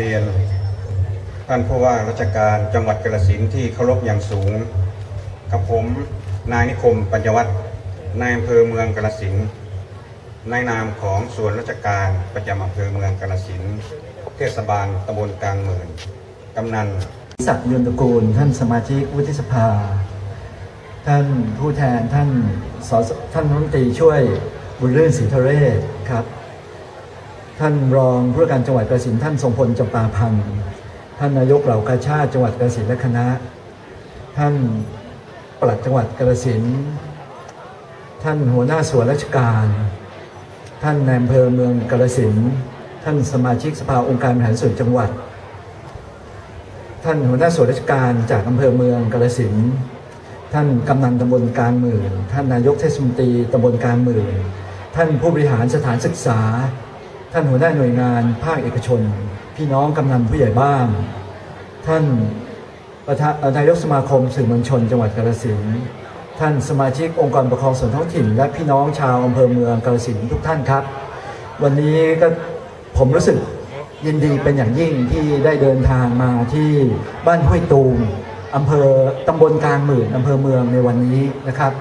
เรียน ท่านผู้ว่าราชการจังหวัดกาฬสินธุ์ที่เคารพอย่างสูง กับผมนายนิคมปัญญวัฒน์นายอำเภอเมืองกาฬสินธุ์ในนามของส่วนราชการประจำอำเภอเมืองกาฬสินธุ์เทศบาลตำบลกลางหมื่นกำนันศักดิ์ยนตระกูล ท่านสมาชิกวุฒิสภา ท่านผู้แทนท่านสสท่านรัฐมนตรีช่วยบุญเรื่นศรีทะเรศครับ ท่านรองผู้การจังหวัดกระสินท่านทรงพลจำปาพันธ์ท่านนายกเหล่ากาชาติจังหวัดกระสินและคณะ ท่านปลัดจังหวัดกระสินท่านหัวหน้าส่วนราชการ ท่านนายอำเภอเมืองกาฬสินท่านสมาชิกสภาองค์การบริหารส่วนจังหวัด ท่านหัวหน้าส่วนราชการจากอำเภอเมืองกาฬสินท่านกำนันตำบลกางหมื่นท่านนายกเทศมนตรีตำบลกางหมื่นท่านผู้บริหารสถานศึกษา ท่านหัวหน้าหน่วยงานภาคเอกชน พี่น้องกำนันผู้ใหญ่บ้าน ท่านประธานนายกสมาคมสื่อมวลชน จังหวัดกาฬสินธุ์ท่านสมาชิกองค์กรปกครองส่วนท้องถิ่น และพี่น้องชาวอำเภอเมืองกาฬสินธุ์ทุกท่านครับ วันนี้ก็ผมรู้สึกยินดีเป็นอย่างยิ่งที่ได้เดินทางมาที่บ้านห้วยตูมอำเภอตำบลกลางหมื่นอำเภอเมืองในวันนี้นะครับ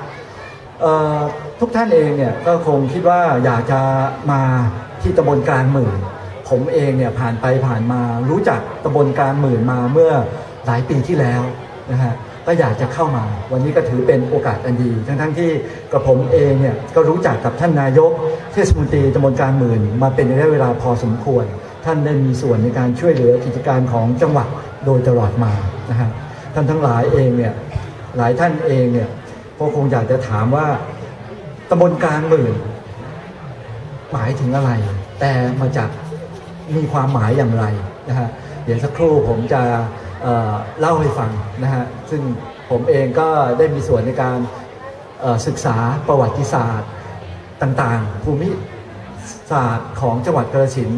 ทุกท่านเองเนี่ยก็คงคิดว่าอยากจะมาที่ตำบลกลางหมื่น ผมเองเนี่ยผ่านไปผ่านมารู้จักตำบลกลางหมื่นมาเมื่อหลายปีที่แล้วนะฮะก็อยากจะเข้ามา วันนี้ก็ถือเป็นโอกาสอันดี ทั้งทั้งๆที่กระผมเองเนี่ยก็รู้จักกับท่านนายก เทศมนตรีตำบลกลางหมื่น มาเป็นระยะเวลาพอสมควร ท่านได้มีส่วนในการช่วยเหลือกิจการของจังหวัดโดยตลอดมานะฮะท่านทั้งหลายเองเนี่ยหลายท่านเองเนี่ย ก็คงอยากจะถามว่าตำบลกลางหมื่นหมายถึงอะไร แต่มาจากมีความหมายอย่างไรนะฮะเดี๋ยวสักครู่ผมจะเเล่าให้ฟังนะฮะซึ่งผมเองก็ได้มีส่วนในการศึกษาประวัติศาสตร์ต่างๆ ภูมิศาสตร์ของจังหวัดกาฬสิน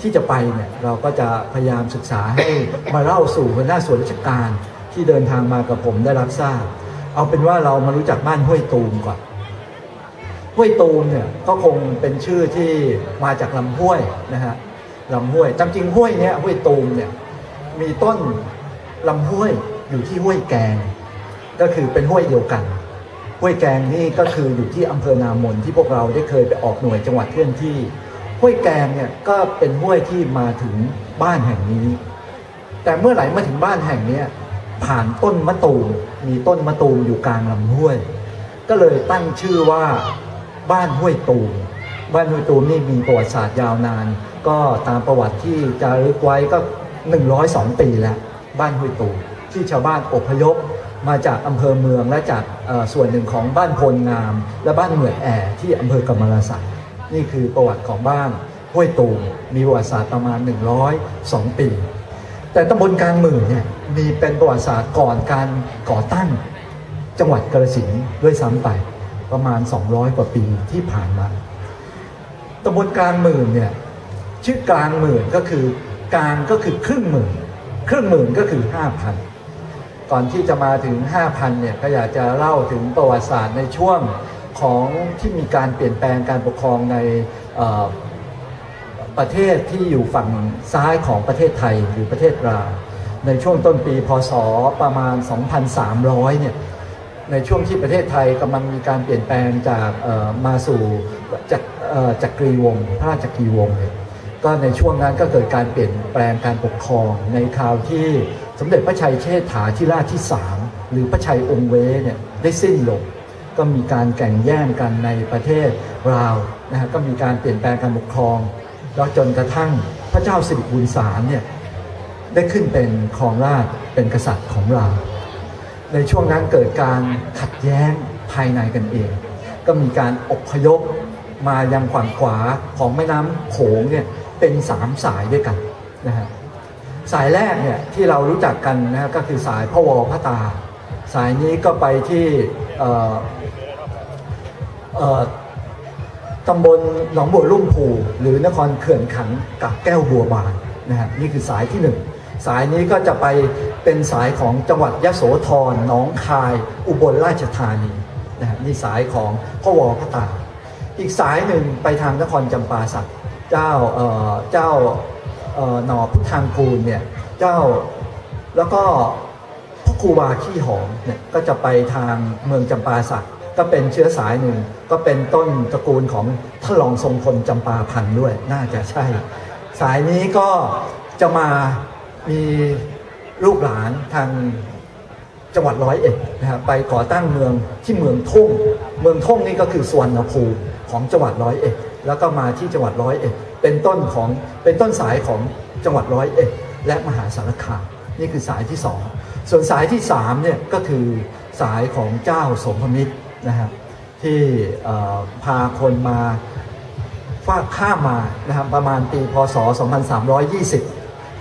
ที่จะไปเนี่ยเราก็จะพยายามศึกษาให้มาเล่าสู่หัวหน้าส่วนราชการที่เดินทางมากับผมได้รับทราบ เอาเป็นว่าเรามารู้จักบ้านห้วยตูมก่อนห้วยตูมเนี่ยก็คงเป็นชื่อที่มาจากลำห้วยนะฮะลำห้วยจำจริงห้วยเนี้ยห้วยตูมเนี่ยมีต้นลำห้วยอยู่ที่ห้วยแกง ก็คือเป็นห้วยเดียวกัน ห้วยแกงนี่ก็คืออยู่ที่อำเภอนามนที่พวกเราได้เคยไปออกหน่วยจังหวัดเคลื่อนที่ ห้วยแกงเนี่ยก็เป็นห้วยที่มาถึงบ้านแห่งนี้ แต่เมื่อไหร่มาถึงบ้านแห่งเนี้ย ผ่านต้นมะตูมมีต้นมะตูมอยู่กลางลำห้วย ก็เลยตั้งชื่อว่าบ้านห้วยตูมบ้านห้วยตูมนี่มีประวัติศาสตร์ยาวนาน ก็ตามประวัติที่จารึกไว้ก็ 102 ปีแล้ว บ้านห้วยตูมที่ชาวบ้านอพยพมาจากอำเภอเมืองและจากส่วนหนึ่งของบ้านพลงาม และบ้านเหมือดแอที่อำเภอกำมะลาสัยนี่คือประวัติของบ้านห้วยตูมมีประวัติศาสตร์ประมาณ 102 ปี แต่ตำบลกลางหมื่นเนี่ย มีเป็นประวัติศาสตร์ก่อนการก่อตั้งจังหวัดกาฬสินด้วยซ้ำไปประมาณ 200 กว่าปีที่ผ่านมาตำบลกลางหมื่นเนี่ยชื่อกลางหมื่นก็คือกลางก็คือครึ่งหมื่น ครึ่งหมื่นก็คือ 5,000 ก่อนที่จะมาถึง 5,000เนี่ยก็อยากจะเล่าถึงประวัติศาสตร์ในช่วงของที่มีการเปลี่ยนแปลงการปกครองในประเทศที่อยู่ฝั่งซ้ายของประเทศไทยหรือประเทศลาว ในช่วงต้นปีพศประมาณ 2,300 เนี่ยในช่วงที่ประเทศไทยกำลังมีการเปลี่ยนแปลงจากมาสู่จากจักรีวงพระราชจักรีวงเนี่ยก็ในช่วงนั้นก็เกิดการเปลี่ยนแปลงการปกครอง ในคราวที่สมเด็จพระชัยเชษฐาธิราชที่3หรือพระชัยองค์เวเนี่ยได้สิ้นลงก็มีการแข่งแย่งกันในประเทศลาวนะฮะก็มีการเปลี่ยนแปลงการปกครองแล้วจนกระทั่งพระเจ้าสิริบุญสารเนี่ย ได้ขึ้นเป็นครองราชเป็นกษัตริย์ของเรา ในช่วงนั้นเกิดการขัดแย้งภายในกันเอง ก็มีการอพยพมายังฝั่งขวาของแม่น้ำโขงเนี่ยเป็นสามสายด้วยกันนะฮะสายแรกเนี่ยที่เรารู้จักกันนะฮะก็คือสายพระวอพระตา สายนี้ก็ไปที่ตำบลหนองบัวลุ่มพูหรือนครเขื่อนขันกับแก้วบัวบานนะฮะนี่คือสายที่หนึ่ง สายนี้ก็จะไปเป็นสายของจังหวัดยะโสธรหนองคาย อุบลราชธานีนะนี่สายของพ่อวอพระตา อีกสายหนึ่งไปทางนครจำปาสักเจ้าเจ้าหน่อพุทธางกูลเนี่ยเจ้าแล้วก็พระครูบาขี้หอมเนี่ยก็จะไปทางเมืองจำปาสักก็เป็นเชื้อสายหนึ่งก็เป็นต้นตระกูลของท่านรองทรงพลจำปาพันธ์ด้วยน่าจะใช่ สายนี้ก็จะมา มีลูกหลานทางจังหวัดร้อยเอ็ดนะครับไปก่อตั้งเมืองที่เมืองทุ่ง เมืองทุ่งนี่ก็คือสวนภูมิของจังหวัดร้อยเอ็ดแล้วก็มาที่จังหวัดร้อยเอ็ดเป็นต้นของเป็นต้นสายของจังหวัดร้อยเอ็ดและมหาสารคามนี่คือสายที่สองส่วนสายที่สามเนี่ยก็คือสายของเจ้าสมพมิตรนะครับที่พาคนมาฟากข้ามมานะครับประมาณปีพศ 2320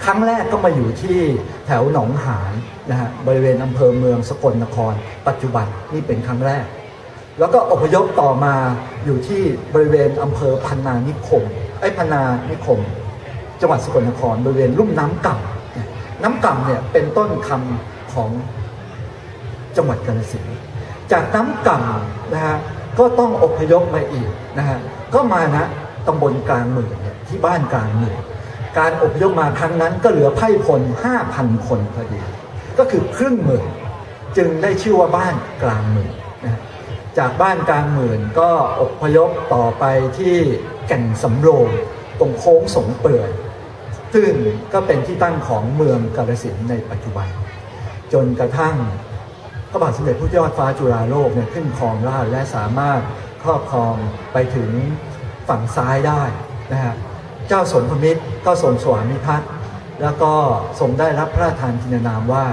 ครั้งแรกก็มาอยู่ที่แถวหนองหานนะฮะบริเวณอำเภอเมืองสกลนคร ปัจจุบันนี่เป็นครั้งแรก แล้วก็อพยพต่อมาอยู่ที่บริเวณอำเภอพันนานิคมไอ้พันนานิคม จังหวัดสกลนคร บริเวณลุ่มน้ำก่ำน้ำก่ำเนี่ยเป็นต้นคำของจังหวัดกาฬสินธุ์จากน้ำก่ำนะฮะก็ต้องอพยพมาอีกนะฮะก็มานะตำบลกลางหมื่นเนี่ยที่บ้านกลางหมื่น การอพยพมาครั้งนั้นก็เหลือไพ่พล 5,000 คนพอดี ก็คือครึ่งหมื่นจึงได้ชื่อว่าบ้านกลางหมื่นนะจากบ้านกลางหมื่นก็อบพยพต่อไปที่แก่นสำโรงตรงโค้งสงเปื่อยซึ่งก็เป็นที่ตั้งของเมืองกาฬสินในปัจจุบัน จนกระทั่งพระบาทสมเด็จพระยอดฟ้าจุฬาโลกเนี่ยขึ้นครองราชและสามารถครอบครองไปถึงฝั่งซ้ายได้นะฮะเจ้าสมพมิตร ก็ทรงสวามิภักดิ์แล้วก็ทรงได้รับพระราชทานทินนามว่า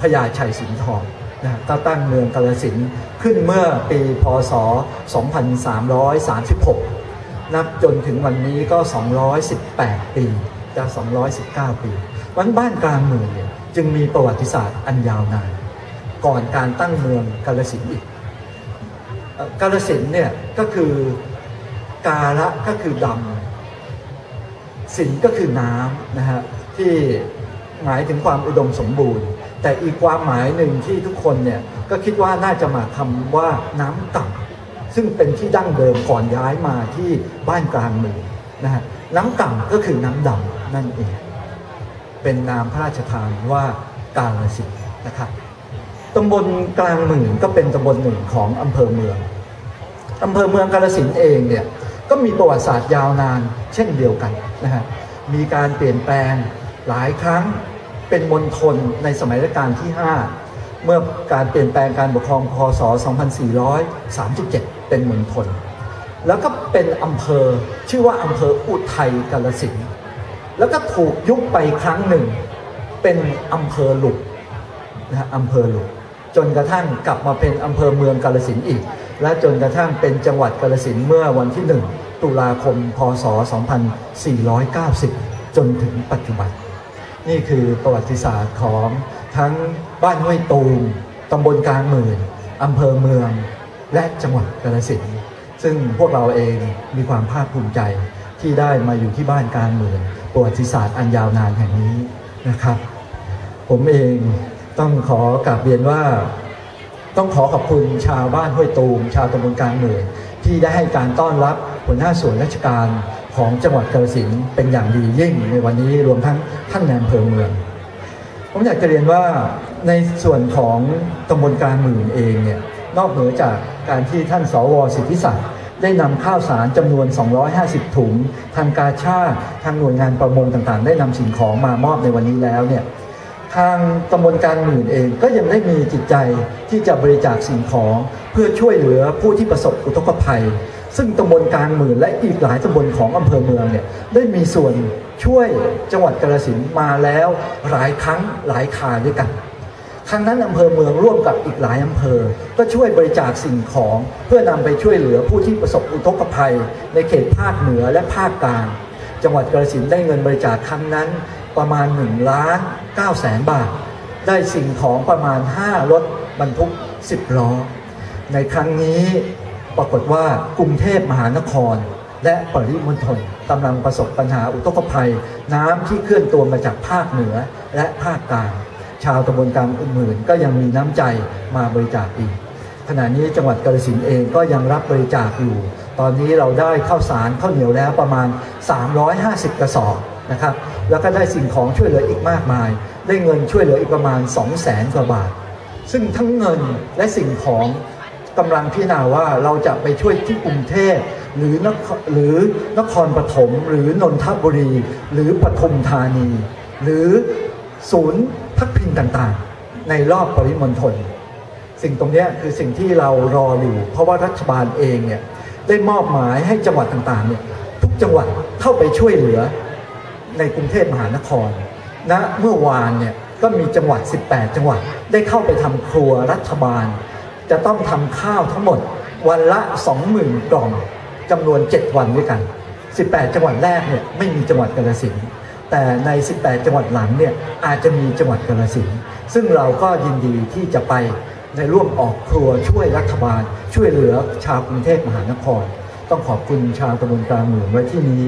พญาชัยสิงห์ทองนะก็ตั้งเมืองกาฬสินขึ้นเมื่อปีพศ 2336 นับจนถึงวันนี้ก็ 218 ปีจะ219 ปีวันบ้านกลางเมืองเนี่ยจึงมีประวัติศาสตร์อันยาวนาน ก่อนการตั้งเมืองกาลสินอีกกาลสินเนี่ยก็คือกาละก็คือดำ สินก็คือน้ำนะฮะที่หมายถึงความอุดมสมบูรณ์ แต่อีกความหมายหนึ่งที่ทุกคนเนี่ยก็คิดว่าน่าจะมาคำว่าน้ำต่ำซึ่งเป็นที่ดั้งเดิมก่อนย้ายมาที่บ้านกลางเมืองนะฮะน้ำต่ำก็คือน้ำดำนั่นเอง เป็นนามพระราชทานว่ากาลสินนะครับตำบลกลางหมื่นก็เป็นตำบลหนึ่งของอำเภอเมืองอำเภอเมืองกาฬสินเองเนี่ย ก็มีประวัติศาสตร์ยาวนาน เช่นเดียวกันนะฮะมีการเปลี่ยนแปลงหลายครั้งเป็นมณฑลในสมัยรัชกาลที่ 5 เมื่อการเปลี่ยนแปลงการปกครองพศ 2437 เป็นมณฑลแล้วก็เป็นอำเภอชื่อว่าอำเภออุทัยกาฬสินแล้วก็ถูกยุบไปครั้งหนึ่ง เป็นอำเภอหลุกนะฮะอำเภอหลวงจนกระทั่งกลับมาเป็นอำเภอเมืองกาฬสินอีก และจนกระทั่งเป็นจังหวัดกาฬสินเมื่อวันที่1 ตุลาคม พศ 2490 จนถึงปัจจุบัน นี่คือประวัติศาสตร์ของทั้งบ้านห้วยตูมตำบลกลางหมื่นอำเภอเมือง และจังหวัดกาฬสินธุ์ซึ่งพวกเราเองมีความภาคภูมิใจที่ได้มาอยู่ที่บ้านกลางหมื่นประวัติศาสตร์อันยาวนานแห่งนี้นะครับ ผมเองต้องขอกราบเรียนว่า ต้องขอขอบคุณชาวบ้านห้วยตูม ชาวตำบลกลางเมืองที่ได้ให้การต้อนรับ หัวหน้าส่วนราชการของจังหวัดกาฬสินธุ์เป็นอย่างดียิ่งในวันนี้รวมทั้งท่านนายอำเภอเมือง ผมอยากจะเรียนว่าในส่วนของตำบลกลางหมื่นเองเนี่ยนอกเหนือจากการที่ท่านสวสิทธิศักดิ์ได้นำข้าวสารจำนวน 250 ถุง ทางการชาติทางหน่วยงานประมงต่างๆ ได้นำสิ่งของมามอบในวันนี้แล้วเนี่ยทางตำบลการหมื่นเองก็ยังได้มีจิตใจที่จะบริจาคสิ่งของ เพื่อช่วยเหลือผู้ที่ประสบอุทกภัย ซึ่งตำบลกลางหมื่นและอีกหลายตำบลของอำเภอเมืองเนี่ยได้มีส่วนช่วยจังหวัดกาฬสินมาแล้วหลายครั้งหลายคราด้วยกัน ครั้งนั้นอำเภอเมืองร่วมกับอีกหลายอำเภอ ก็ช่วยบริจาคสิ่งของเพื่อนำไปช่วยเหลือผู้ที่ประสบอุทกภัย ในเขตภาคเหนือและภาคกลาง จังหวัดกาฬสินได้เงินบริจาคครั้งนั้นประมาณ1ล้าน9แสนบาท ได้สิ่งของประมาณ 5 รถบรรทุก 10 ล้อ ในครั้งนี้ ปรากฏว่ากรุงเทพมหานคร และปริมณฑลกำลังประสบปัญหาอุทกภัย น้ำที่เคลื่อนตัวมาจากภาคเหนือและภาคกลางชาวตำบลกลางอื่นๆก็ยังมีน้ำใจมาบริจาคอีกขณะนี้จังหวัดกาฬสินเองก็ยังรับบริจาคอยู่ ตอนนี้เราได้ข้าวสารข้าวเหนียวแล้วประมาณ 350 กระสอบนะครับ แล้วก็ได้สิ่งของช่วยเหลืออีกมากมาย ได้เงินช่วยเหลืออีกประมาณ 2 0 0แสนกว่าบาท ซึ่งทั้งเงินและสิ่งของ กำลังพิจารณาว่าเราจะไปช่วยที่กรุงเทพหรือนครหรือนครปฐมหรือนนทบุรี หรือปทุมธานี หรือศูนย์พักพิงต่างๆ ในรอบปริมณฑลสิ่งตรงนี้คือสิ่งที่เรารออยู่ เพราะว่ารัฐบาลเองเนี่ยได้มอบหมายให้จังหวัดต่างๆเนี่ยทุกจังหวัดเข้าไปช่วยเหลือในกรุงเทพมหานครณนะเมื่อวานเนี่ยก็มีจังหวัด 18 จังหวัดได้เข้าไปทำครัวรัฐบาล จะต้องทำข้าวทั้งหมดวันละ 20,000 กล่องจำนวน 7 วันด้วยกัน 18 จังหวัดแรกเนี่ยไม่มีจังหวัดกาฬสินธุ์แต่ใน 18 จังหวัดหลังเนี่ยอาจจะมีจังหวัดกาฬสินธุ์ซึ่งเราก็ยินดีที่จะไปในร่วมออกครัวช่วยรัฐบาล ช่วยเหลือชาวกรุงเทพมหานคร ต้องขอบคุณชาวตำบลกลางหมู่ไว้ที่นี้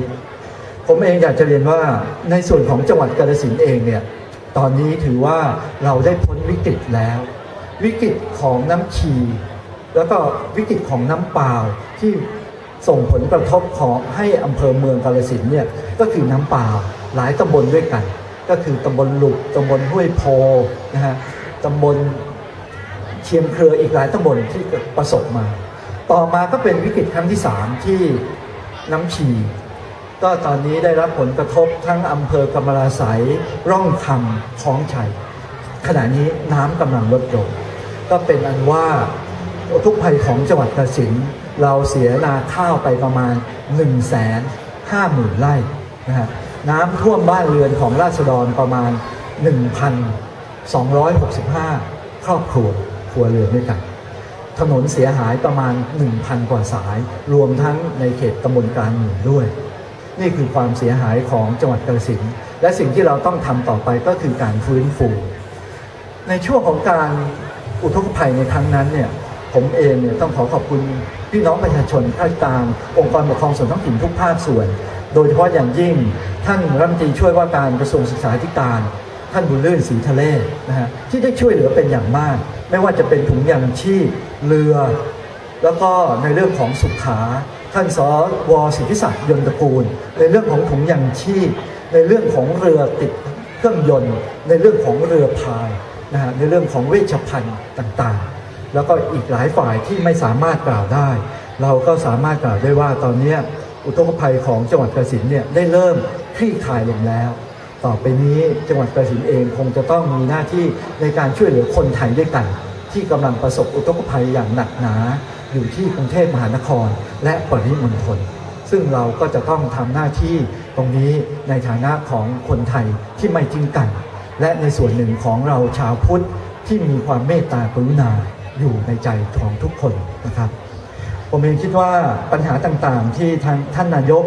ผมเองอยากจะเรียนว่าในส่วนของจังหวัดกาฬสินธุ์เองเนี่ยตอนนี้ถือว่าเราได้พ้นวิกฤตแล้ว วิกฤตของน้ำชีแล้วก็วิกฤตของน้ำเปล่าที่ส่งผลกระทบของให้อำเภอเมืองกาฬสินเนี่ยก็คือน้ำเปล่าหลายตำบลด้วยกัน ก็คือตำบลหลุกตำบลห้วยโพนะฮะตำบลเชียงเครืออีกหลายตำบลที่ประสบมา ต่อมาก็เป็นวิกฤตครั้งที่3ที่น้ำชีก็ตอนนี้ได้รับผลกระทบทั้งอำเภอกำมะลาไสยร่องคำคลองชัยขณะนี้น้ำกำลังลดลง ก็เป็นอันว่าทุกภัยของจังหวัดกระสินเราเสียนาข้าวไปประมาณ1นึ่งแสนห้าหมื่นไร่นะฮะน้ำท่วมบ้านเรือนของราษฎรประมาณ 1,265 ครอบครัวครัวเรือนด้วยกัน ถนนเสียหายประมาณ 1,000 กว่าสาย รวมทั้งในเขตตำบลกลางหมู่ด้วย นี่คือความเสียหายของจังหวัดกาฬสินและสิ่งที่เราต้องทำต่อไปก็คือการฟื้นฟู ในช่วงของการ อุทกภัยในครั้งนั้นเนี่ยผมเองเนี่ยต้องขอขอบคุณพี่น้องประชาชนข้าราชการองค์กรปกครองส่วนท้องถิ่นทุกภาคส่วน โดยเฉพาะอย่างยิ่งท่านรัฐมนตรีช่วยว่าการกระทรวงศึกษาธิการ ท่านบุญเลื่อนศรีทะเลนะฮะที่ได้ช่วยเหลือเป็นอย่างมาก ไม่ว่าจะเป็นถุงยางชีพเรือ แล้วก็ในเรื่องของสุขา ท่านสวสิทธิศักดิ์ยนตระกูล ในเรื่องของถุงยางชีพ ในเรื่องของเรือติดเครื่องยนต์ ในเรื่องของเรือพาย นะฮะในเรื่องของเวชภัณฑ์ต่างๆ แล้วก็อีกหลายฝ่ายที่ไม่สามารถกล่าวได้ เราก็สามารถกล่าวได้ว่าตอนนี้อุทกภัยของจังหวัดกระสินเนี่ยได้เริ่มคลี่คลายลงแล้ว ต่อไปนี้จังหวัดกระสินเองคงจะต้องมีหน้าที่ในการช่วยเหลือคนไทยด้วยกัน ที่กำลังประสบอุทกภัยอย่างหนักหนาอยู่ที่กรุงเทพมหานคร และปริมณฑลซึ่งเราก็จะต้องทำหน้าที่ตรงนี้ในฐานะของคนไทยที่ไม่ทิ้งกัน และในส่วนหนึ่งของเราชาวพุทธที่มีความเมตตากรุณาอยู่ในใจของทุกคนนะครับ ผมเองคิดว่าปัญหาต่างๆ ที่ทางท่านนายก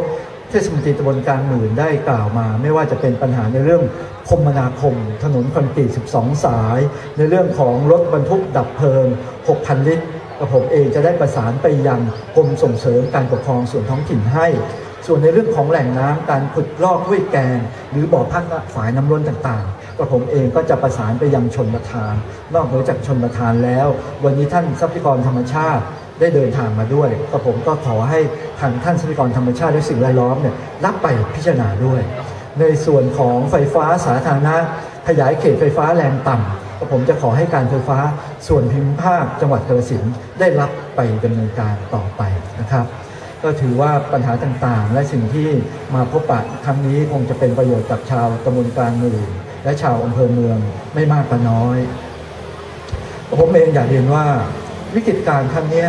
เทศมนตรีตำบลกางหมื่นได้กล่าวมา ไม่ว่าจะเป็นปัญหาในเรื่องคมนาคม ถนนคอนกรีต 12 สาย ในเรื่องของรถบรรทุกดับเพลิง 6,000 ลิตรกับผมเองจะได้ประสานไปยังกรมส่งเสริมการปกครองส่วนท้องถิ่นให้ ส่วนในเรื่องของแหล่งน้ำการขุดลอกห้วยแกง หรือบ่อพักฝายน้ำล้นต่างๆ กับผมเองก็จะประสานไปยังชนประทาน นอกเหนือจากชนประทานแล้ว วันนี้ท่านทรัพยากรธรรมชาติได้เดินทางมาด้วยก็ผมก็ขอให้ทางท่านทรัพยากรธรรมชาติและสิ่งแวดล้อมเนี่ยรับไปพิจารณาด้วย ในส่วนของไฟฟ้าสาธารณะขยายเขตไฟฟ้าแรงต่ำก็ผมจะขอให้การไฟฟ้าส่วนพิมพ์ภาคจังหวัดกาฬสินได้รับไปดำเนินการต่อไปนะครับ ก็ถือว่าปัญหาต่างๆ และสิ่งที่มาพบปะครั้งนี้คงจะเป็นประโยชน์กับชาวตำบลกลางหมื่น และชาวอำเภอเมืองไม่มากก็น้อย ผมเองอยากเรียนว่าวิกฤตการณ์ครั้งนี้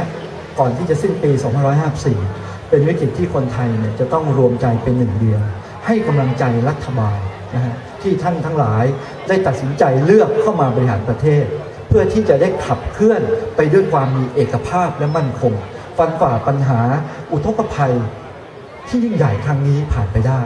ก่อนที่จะสิ้นปี 2554 เป็นวิกฤตที่คนไทยเนี่ยจะต้องรวมใจเป็นหนึ่งเดียว ให้กำลังใจรัฐบาลนะฮะที่ท่านทั้งหลายได้ตัดสินใจเลือกเข้ามาบริหารประเทศ เพื่อที่จะได้ขับเคลื่อนไปด้วยความมีเอกภาพและมั่นคง ฟันฝ่าปัญหาอุทกภัยที่ยิ่งใหญ่ครั้งนี้ผ่านไปได้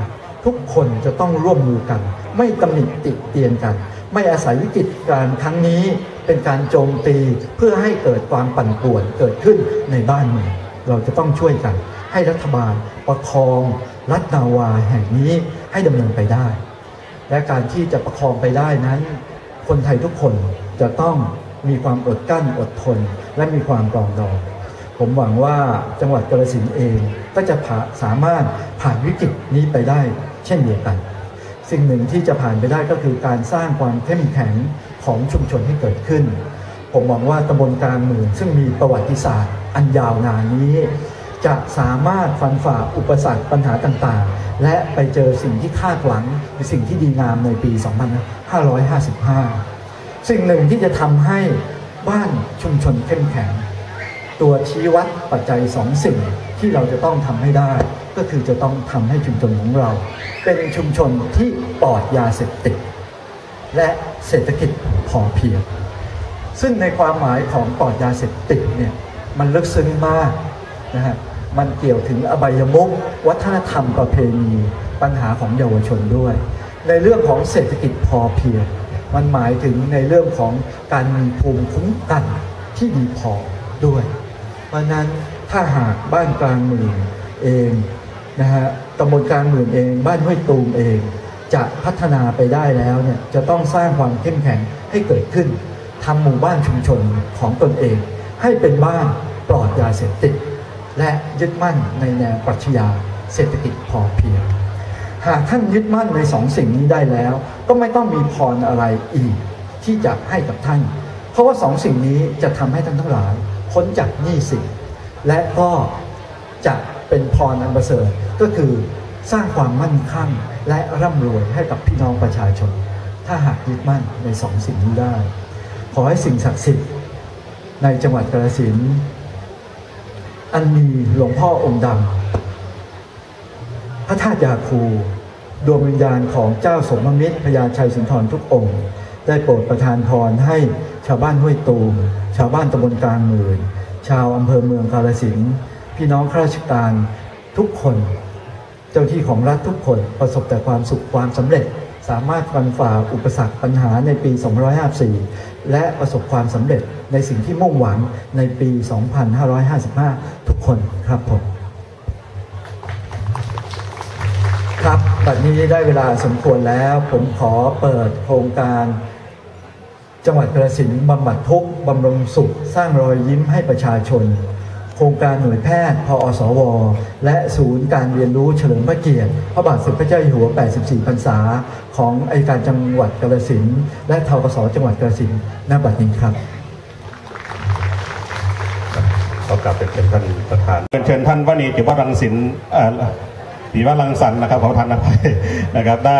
ทุกคนจะต้องร่วมมือกัน ไม่ตำหนิติเตียนกัน ไม่อาศัยวิกฤตการครั้งนี้เป็นการโจมตีเพื่อให้เกิดความปั่นป่วนเกิดขึ้นในบ้านเมืองเราจะต้องช่วยกัน ให้รัฐบาลประคองรัฐนาวาแห่งนี้ให้ดำเนินไปได้ และการที่จะประคองไปได้นั้น คนไทยทุกคนจะต้องมีความอดกลั้นอดทน และมีความปรองดอง ผมหวังว่าจังหวัดกาฬสินเองก็จะผ่าสามารถผ่านวิกฤตนี้ไปได้ เช่นเดียวกัน สิ่งหนึ่งที่จะผ่านไปได้ก็คือการสร้างความเข้มแข็งของชุมชนที่เกิดขึ้น ผมหวังว่าตำบลกลางหมื่นซึ่งมีประวัติศาสตร์ อันยาวนานนี้ จะสามารถฟันฝ่าอุปสรรคปัญหาต่างๆ และไปเจอสิ่งที่คาดหวังหรือสิ่งที่ดีงามในปี 2555 สิ่งหนึ่งที่จะทำให้บ้านชุมชนเข้มแข็ง ตัวชี้วัดปัจจัยสองสิ่ง ที่เราจะต้องทำให้ได้ ก็คือจะต้องทำให้ชุมชนของเรา เป็นชุมชนที่ปลอดยาเสพติด และเศรษฐกิจพอเพียงซึ่งในความหมายของปลอดยาเสพติดเนี่ยมันลึกซึ้งมากนะฮะมันเกี่ยวถึงอบายมุกวัฒนธรรมประเพณีปัญหาของเยาวชนด้วย ในเรื่องของเศรษฐกิจพอเพียงมันหมายถึงในเรื่องของการมีภูมิคุ้มกันที่ดีพอด้วย เพราะนั้น ถ้าหากบ้านกลางเมืองเองนะฮะตำบลกลางเมืองเอง บ้านห้วยตูมเอง จะพัฒนาไปได้แล้วเนี่ยจะต้องสร้างความเข้มแข็งให้เกิดขึ้นทำหมู่บ้านชุมชนของตนเอง ให้เป็นบ้านปลอดยาเสพติด และยึดมั่นในแนวปรัชญาเศรษฐกิจพอเพียงหากท่านยึดมั่นในสองสิ่งนี้ได้แล้ว ก็ไม่ต้องมีพรอะไรอีกที่จะให้กับท่าน เพราะว่าสองสิ่งนี้จะทำให้ท่านทั้งหลายพ้นจากหนี้สิน และก็จะเป็นพรอันประเสริฐก็คือสร้างความมั่นคั่งและร่ำรวยให้กับพี่น้องประชาชน ถ้าหากยึดมั่นในสองสิ่งนี้ได้ ขอให้สิ่งศักดิ์สิทธิ์ในจังหวัดกาฬสินธุ์อันมีหลวงพ่อองค์ดำพระธาตุยาคูดวงวิญญาณของเจ้าสมมิตรพญาชัยสุนทรทุกองค์ ได้โปรดประทานพรให้ชาวบ้านห้วยตูมชาวบ้านตำบลกลางหมื่น ชาวอำเภอเมืองกาฬสินพี่น้องข้าราชการทุกคน เจ้าที่ของรัฐทุกคนประสบแต่ความสุขความสำเร็จ สามารถฟันฝ่าอุปสรรคปัญหาในปี 2554 และประสบความสำเร็จในสิ่งที่มุ่งหวังในปี 2555 ทุกคนครับผมครับ บัดนี้ได้เวลาสมควรแล้ว ผมขอเปิดโครงการ จังหวัดกระสินบำบัดทุกข์บำรุงสุข สร้างรอยยิ้มให้ประชาชน โครงการหน่วยแพทย์พอสว และศูนย์การเรียนรู้เฉลิมพระเกียรติพระบาทสมเด็จพระเจ้าอยู่หัว 84 พรรษา ของอัยการจังหวัดกระสินและทกสจังหวัดกระสินณบัดนี้ครับขอกลับไปเป็นท่านประธานเชิญท่านวณีจิวรังสินอ่อปีวรังสรรค์นะครับขอท่านอภัยนะครับได้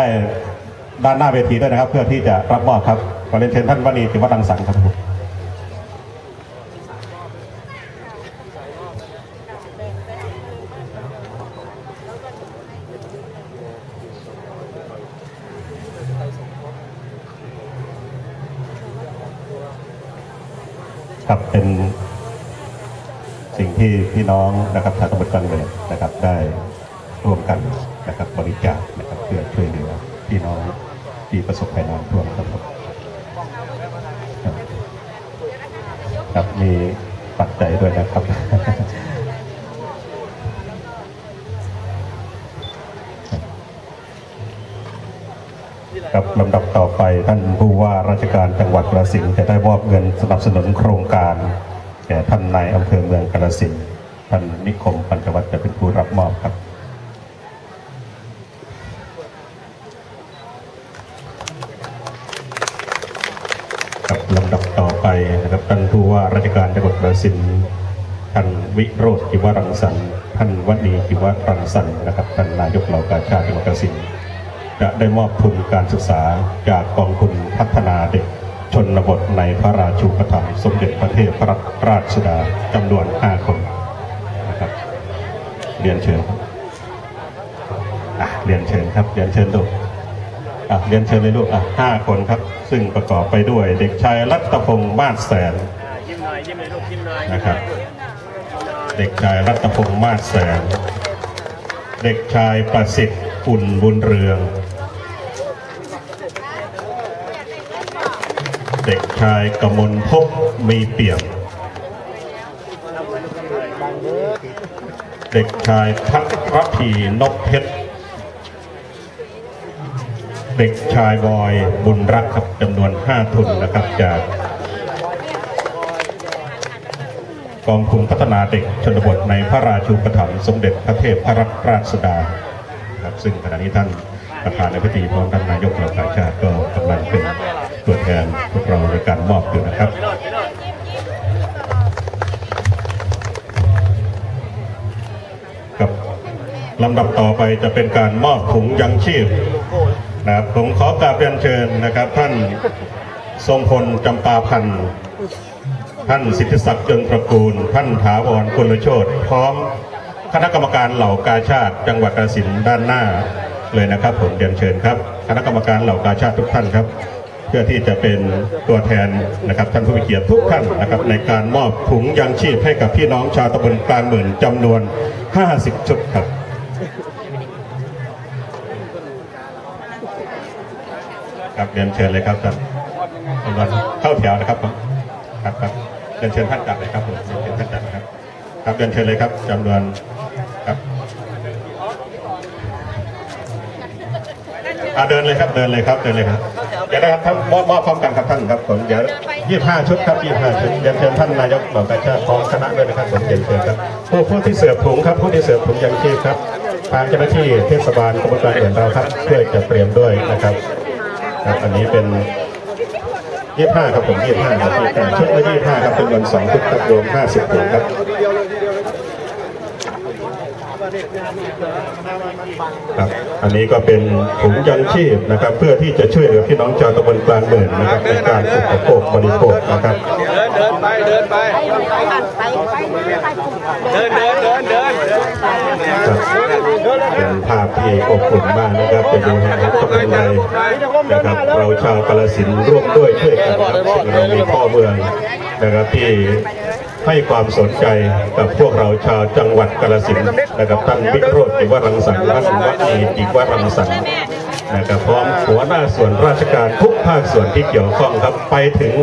ด้านหน้าเวทีด้วยนะครับ เพื่อที่จะรับมอบครับ ขอเรียนเชิญท่านวณีจิวรังสรรค์ครับผมครับเป็นสิ่งที่พี่น้องนะครับทางตำบลกลางเมืองนะครับได้ร่วมกันนะครับบริจาคนะครับเพื่อช่วยเหลือพี่น้องที่ประสบภัยน้ำท่วมครับผมครับ ครับมีปัจจัยด้วยนะครับ ครับลำดับต่อไปท่านผู้ว่าราชการจังหวัดกระสินจะได้มอบเงินสนับสนุนโครงการ แก่ท่านนายอำเภอเมืองกาฬสินท่านนิคมปัญจวัฒน์จะเป็นผู้รับมอบครับ ชการจังหวัดกระสินธุ์ท่านวิโรธจิวรังสรรค์ท่านวันีจิวรังสรรค์นะครับท่านนายกเหล่ากาชาติจังหวัดกระสินธุ์จะได้มอบทุนการศึกษาจากกองทุนพัฒนาเด็กชนบทในพระราชูปถัมภ์สมเด็จพระเทพรัตนราชสุดาจำนวน 5 คนนะครับเรียนเชิญอะเรียนเชิญครับเรียนเชิญลูกอะเรียนเชิญเลยลูกอะห้าคนครับ ซึ่งประกอบไปด้วยเด็กชายรัตพงษ์มาศแสน น่อยยิ้มเลยลูกยิ้มหน่อยนะครับ เด็กชายรัตพงษ์มาศแสนเด็กชายประสิทธิ์อุ่นบุญเรือง เด็กชายกมลภพมีเปี่ยม เด็กชายพัทรพีนกเพชรเด็กชายบอยบุญรักครับจำนวน 5 ทุนนะครับจาก ก องทุนพัฒนาเด็กชนบทในพระราชูปถัมภ์สมเด็จพระเทพพระรัตนราชสุดาครับซึ่งขณะนี้ท่านประธานในพิธีพร้อมท่านนายกเหล่ากาชาติก็กำลังเป็นตัวแทนพวกเราในการมอบอยู่นะครับกับลำดับต่อไปจะเป็นการมอบถุงยังชีพนะครับผมขอกราบเรียนเชิญนะครับ ท่านทรงพลจำปาพันธ์ ท่านสิทธิศักดิ์จงตระกูล ท่านถาวรกุลโชตพร้อมคณะกรรมการเหล่ากาชาติ จังหวัดกาฬสินด้านหน้าเลยนะครับผมเรียนเชิญครับ คณะกรรมการเหล่ากาชาติทุกท่านครับ เพื่อที่จะเป็นตัวแทนนะครับท่านผู้มีเกียรติทุกท่านนะครับในการมอบถุงยังชีพให้กับพี่น้องชาวตำบลกลางหมื่นจำนวน 50 ชุดครับครับเรียนเชิญเลยครับท่านเข้าแถวนะครับครับครับ รียนเชิญท่านจัดเลยครับผมเรียนเชิญท่านจัดนะครับ ครับเรียนเชิญเลยครับจำนวนครับอ่าเดินเลยครับเดินเลยครับเดินเลยครับเดี๋ยวนะครับท่านมอบมอบพร้อมกันครับท่านครับผมเดี๋ยวยี่ห้าชุดครับยี่ห้าชุดเรียนเชิญท่านนายกเหล่ากาชาติพร้อมคณะด้วยนะครับผมเรียนเชิญครับผู้ผู้ที่เสิร์ฟถุงครับผู้ที่เสิร์ฟถุงยังชีพครับทางเจ้าหน้าที่เทศบาลตำบลกางเดือนเราครับช่วยจะเตรียมด้วยนะครับครับอันนี้เป็น ยี่ห้าครับผมยี่ห้าครับ25ชุดละยี่ห้าครับเป็นเงินสองชุดครับรวมห้าสิบถุงครับครับ อันนี้ก็เป็นถุงยังชีพนะครับ เพื่อที่จะช่วยเหลือพี่น้องชาวตำบลกลางเมืองนะครับในการอุปโภคบริโภคนะครับ เดินเดินไปเดินไปเดินเดินเดินเดินครับ เป็นภาพที่อบอุ่นมากนะครับไปดูนะครับตรงในนะครับเราชาวกาลสินร่วมด้วยช่วยกันครับซึ่งเรามีพ่อเมืองนะครับที่ให้ความสนใจกับพวกเราชาวจังหวัดกาลสินนะครับท่านวิโรจน์จิวรังสรรค์ท่านวัดนีจิวรังสรรค์นะครับพร้อมหัวหน้าส่วนราชการทุกภาคส่วนที่เกี่ยวข้องครับไปถึง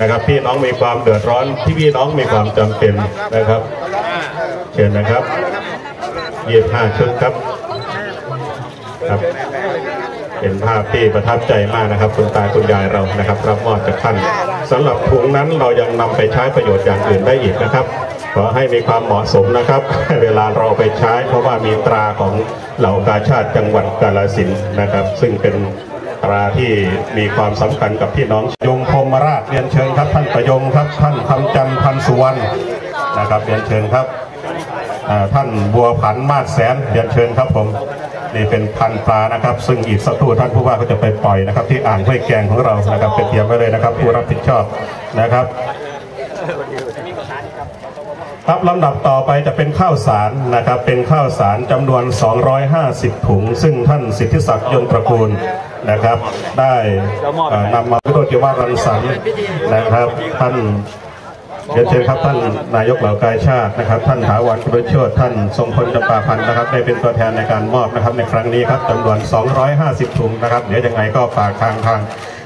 นะครับพี่น้องมีความเดือดร้อนที่พี่น้องมีความจำเป็นนะครับเชิญนะครับ ยี่ห้าชุดครับครับเป็นภาพที่ประทับใจมากนะครับ คุณตาคุณยายเรานะครับ รับมอบจากท่านสำหรับถุงนั้นเรายังนำไปใช้ประโยชน์อย่างอื่นได้อีกนะครับขอให้มีความเหมาะสมนะครับ เวลาเราไปใช้ เพราะว่ามีตราของเหล่ากาชาติจังหวัดกาฬสินนะครับ ซึ่งเป็นตราที่มีความสำคัญกับพี่น้องยงพมราชเรียนเชิญครับท่านประยงครับท่านคำจันทร์พันสุวรรณนะครับเรียนเชิญครับ ท่านบัวผันมาศแสนเรียนเชิญครับผมนี่เป็นพันปลานะครับ ซึ่งอีกสักครู่ท่านผู้ว่าก็จะไปปล่อยนะครับ ที่อ่างห้วยแกงของเรานะครับไปเตรียมไว้เลยนะครับ ผู้รับผิดชอบนะครับครับลำดับต่อไปจะเป็นข้าวสารนะครับ เป็นข้าวสารจำนวน 250 ถุง ซึ่งท่านสิทธิศักดิ์ยนตระกูลนะครับ ได้นำมาพิโรจน์ว่ารังสรรค์นะครับท่าน เรียนเชิญครับท่านนายกเหล่ากายชาตินะครับ ท่านถาวรกุลโชติท่านทรงพลจำปาพันธ์นะครับ ได้เป็นตัวแทนในการมอบนะครับในครั้งนี้ครับจำนวน 250 ถุงนะครับ เดี๋ยวยังไงก็ฝากทางทาง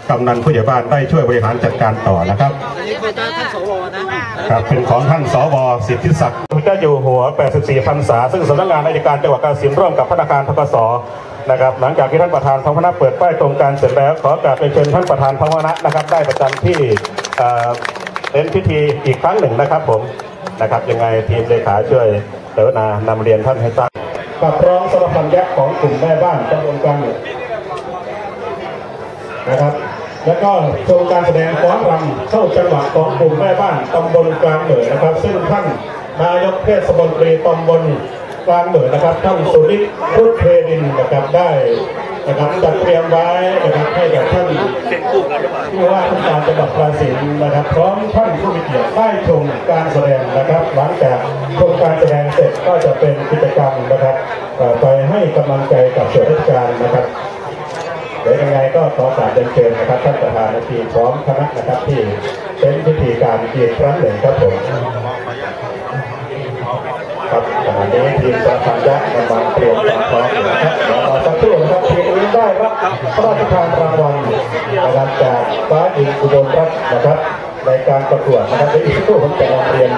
กำนันผู้ใหญ่บ้านได้ช่วยบริหารจัดการต่อนะครับครับเป็นของท่านสวสิทธิศักดิ์พระเจ้าอยู่หัว 84พรรษา ซึ่งสำนักงานราชการจังหวัดกาฬสินธุ์ร่วมกับธนาคารทกสนะครับหลังจากที่ท่านประธานพระคณะเปิดป้ายโครงการเสร็จแล้ว ขอกราบเรียนเชิญท่านประธานพระคณะนะครับ ได้ประจำที่ เป็นพิธีอีกครั้งหนึ่งนะครับผมนะครับยังไงทีมเลขาช่วยเดี๋ยวนานำเรียนท่านให้ทราบกับร้องสรพันยักษ์ของกลุ่มแม่บ้านตำบลกลางหนึ่งนะครับแล้วก็โครงการแสดงฟ้อนรำเข้าจังหวะของกลุ่มแม่บ้านตำบลกลางเหนือนะครับ ซึ่งท่านนายกเทศมนตรีตำบลกลางเหนือนะครับท่านสุริพุทธเพดินนะครับได้ นะครับจัดเตรียมไว้นะครับให้กับท่านผู้ว่าราชการจังหวัดกาฬสินนะครับ พร้อมท่านผู้มีเกียรติได้ชมการแสดงนะครับหลังจากชมการแสดงเสร็จก็จะเป็นกิจกรรมนะครับไปให้กำลังใจกับส่วนราชการนะครับเดี๋ยวยังไงก็ขอกราบเรียนเชิญนะครับท่านประธานทีมพร้อมคณะนะครับที่เป็นพิธีการอีกครั้งหนึ่งครับผมครับขณะนี้ทีมประธานยักษ์กำลังเตรียมความพร้อมนะครับรอสักครู่นะครับทีมนี้ได้รับ พระราชทานรางวัลนะครับจากฟ้าดินอุบลรัตน์นะครับในการประกวดนะครับเดี๋ยวอีกสักครู่ผมจะนำเรียน